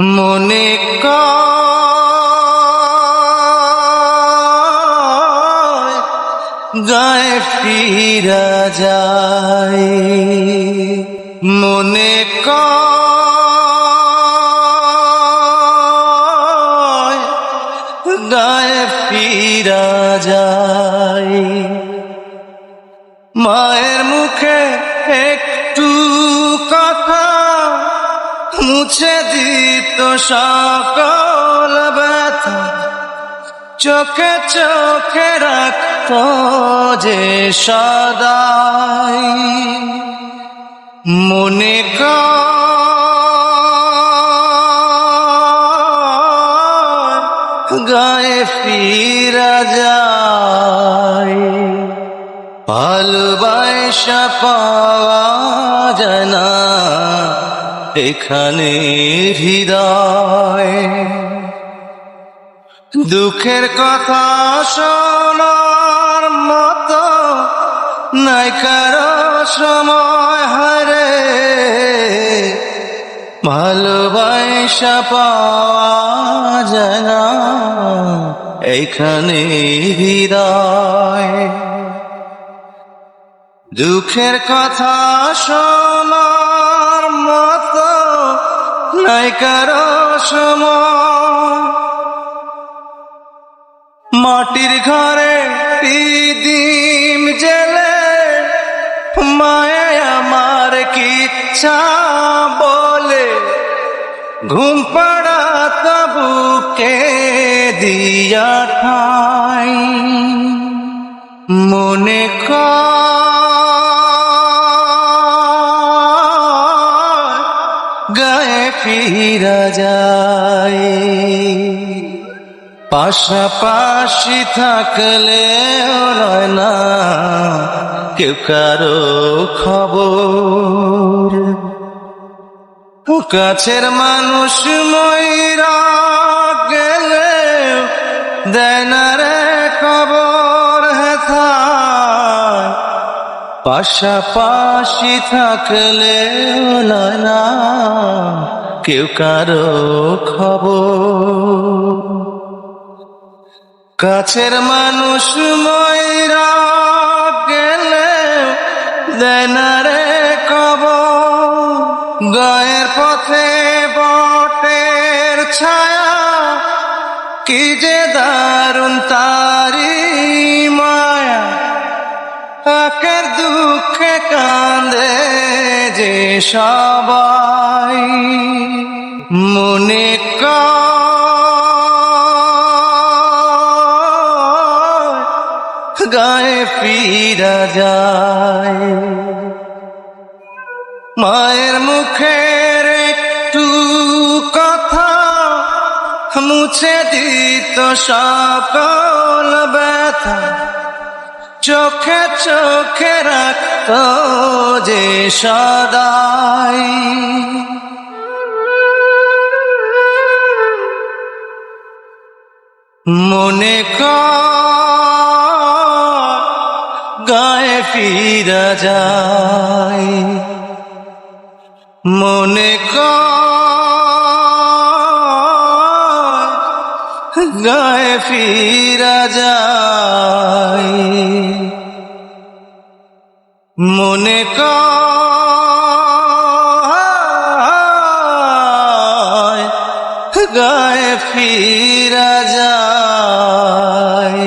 মনে কয় গায়ে ফিরা যায়। মনে গায়ে ফিরা যায়। মায়ের মুখে একটু মুছে দিত সকল ব্যথা। চোখে চোখে রাখত যে সদাই। মনে গায়ে ফিরা যায়। ভালোবাসা পাওয়া যায় না। এখানে হৃদয়। দুঃখের কথা শোনার মতো নাই কারও সময় হারে ভালোবাসা পাওয়া না। এইখানে হৃদয়। দুঃখের কথা মতো নাই কারও সময়। মাটির ঘরে দিদিম জেলে মায়ে আমার কিচ্ছা বলে। ঘুম পাড়া তবুকে দিয়া ঠাই। মনে কর গায়ে ফিরা যায়। পাশাপাশি থাকলে নয় না কেউ কারও খবর। কাছের মানুষ ময়রা গেলে দেয় না রে খবর হেথায় পাশাপাশি থাকলে না কেউ কারও খবর। কাছের মানুষ ময়রা গেলে দেনা রে কব গায়ের পথে বটের ছায়া, কি যে দারুণ তারি মায়া। একের দুঃখে কান্দে যে সবাই। মনে গায়ে ফিরা যায়। মায়ের মুখের একটু কথা মুছে দিত সকল ব্যথা। চোখে চোখে রাখত যে সদাই। মনে গায়ে ফিরা যায়। মনে গায়ে ফিরা যায়। মনে কর গায়ে ফিরা যায়